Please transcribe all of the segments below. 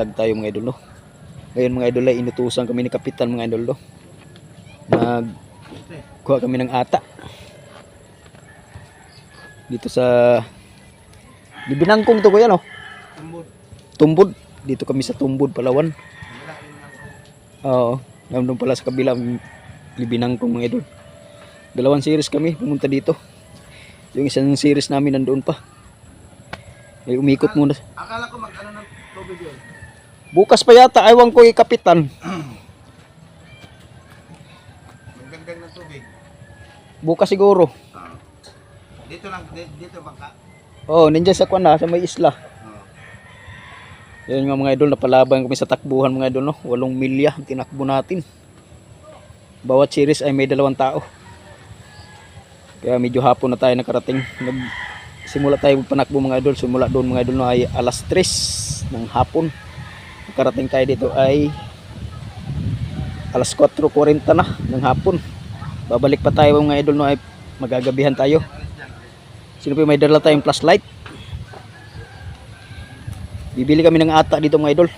vlog tayo mga idol no. Ngayon mga idol ay inutusan kami ni Kapitan mga idol no. Nag kuha kami ng ata. Dito sa di binangkong to kuya no. Tumbod. Dito kami sa Tumbod, Palawan. Oo. Nandun pala sa kabila libinangkong mga idol. Dalawang series kami pumunta dito. Yung isang series namin nandoon pa. Ay umikot muna. Akala ko mag ano ng tubig yun. Bukas pa yata, aywan ko kay kapitan. Magdagdag ng tubig. Bukas siguro. Ah. Dito lang, di- dito bangka. Oh, nandiyan sa kwan na, sa may isla. Oh. Yan nga mga idol, napalaban kami sa takbuhan mga idol, no? Walong milya ang tinakbo natin. Bawat series ay may dalawang tao. Kaya medyo hapon na tayo nakarating. Nag simula tayo panakbo mga idol. Simula doon mga idol no, ay alas 3 ng hapon. Nakarating tayo dito ay alas 4.40 na ng hapon. Babalik pa tayo mga idol no, ay magagabihan tayo. Sino pa may dala tayong flashlight? Bibili kami ng ata dito mga idol.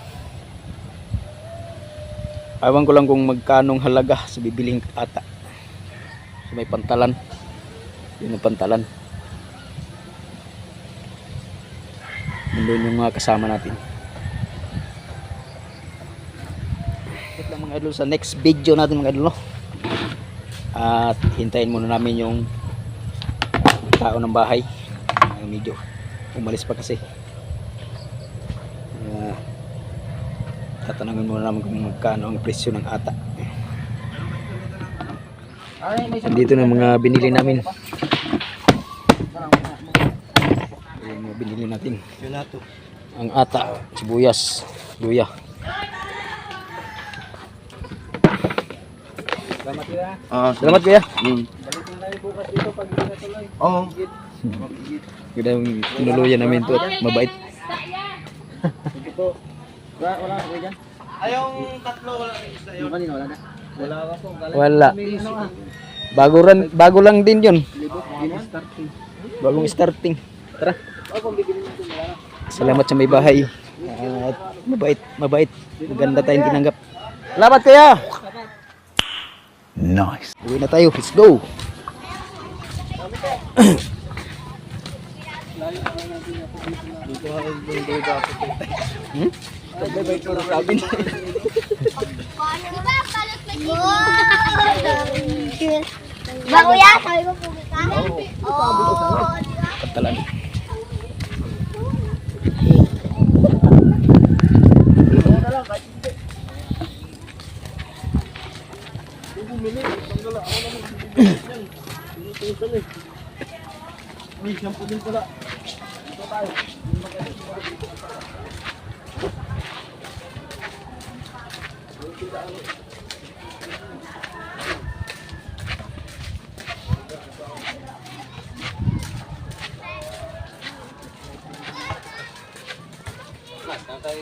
Awan ko lang kung magkanong halaga sa bibiling ata. Sa may pantalan. Yun ang pantalan. Nandun yung mga kasama natin. Ito lang mga idol sa next video natin mga idol no. At hintayin muna namin yung tao ng bahay. Medyo umalis pa kasi. Kaya, tatanungin muna namin kung magkano ang presyo ng ata. Dito na mga binili namin. Yung mga binili natin. Ang ata, sibuyas, luya. Ah, Salamat kuya. Hmm. Oo. Ganda yung tinuluyan namin to at mabait. Ayong tatlo wala rin isda yun. Wala na. Wala ka po. Wala. Bago, ran, bago lang din yun. Bagong starting. Tara. Salamat sa may bahay. At mabait, mabait. Maganda tayong tinanggap. Salamat kaya. Nice. Uwi na tayo. Let's go. hmm? Ba kuya, sabi mo po ka? Oo. Pantalan.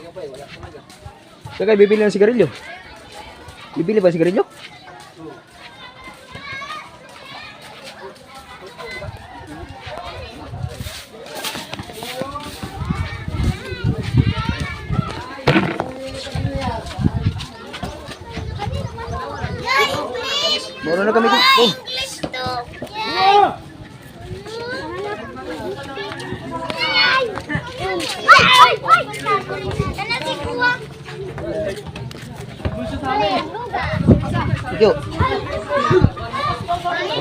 Kaya bibili ng sigarilyo. Bibili ba sigarilyo? Meron na kami dito. Si Kuya? Yo.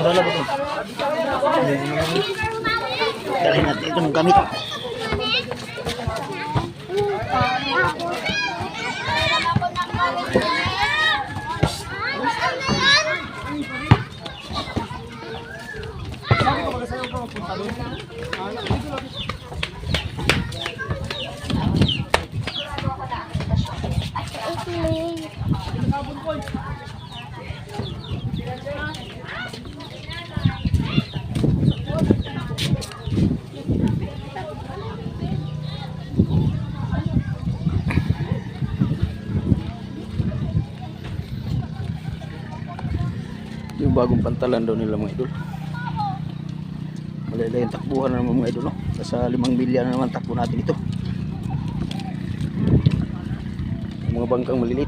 Wala na ba ito? Dalhin natin ito ng gamit. Yung bagong pantalan daw nila mga idol. Malala yung takbuhan na naman mga idol. No? Nasa limang milya na naman takbo natin ito. Mga bangkang malilit.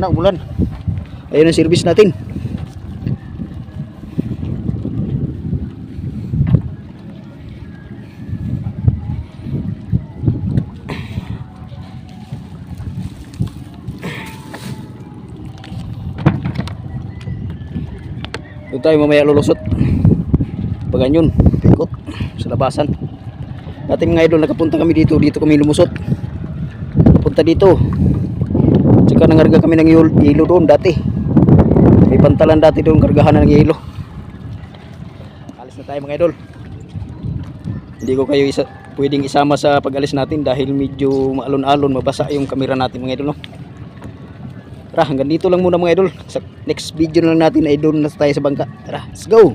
Na, ulan. Ayun ang service natin. Doon tayo mamaya lulusot. Paganyon, ikot sa labasan. Dati mga idol, nakapunta kami dito. Dito kami lumusot. Punta dito. Tsaka nangarga kami ng yelo doon dati. May pantalan dati doon kargahan ng yelo. Alis na tayo mga idol. Hindi ko kayo isa, pwedeng isama sa pag-alis natin dahil medyo maalon-alon, mabasa yung kamera natin mga idol. No? Tara, hanggang dito lang muna mga idol. Sa next video na lang natin ay doon na tayo sa bangka. Tara, let's go!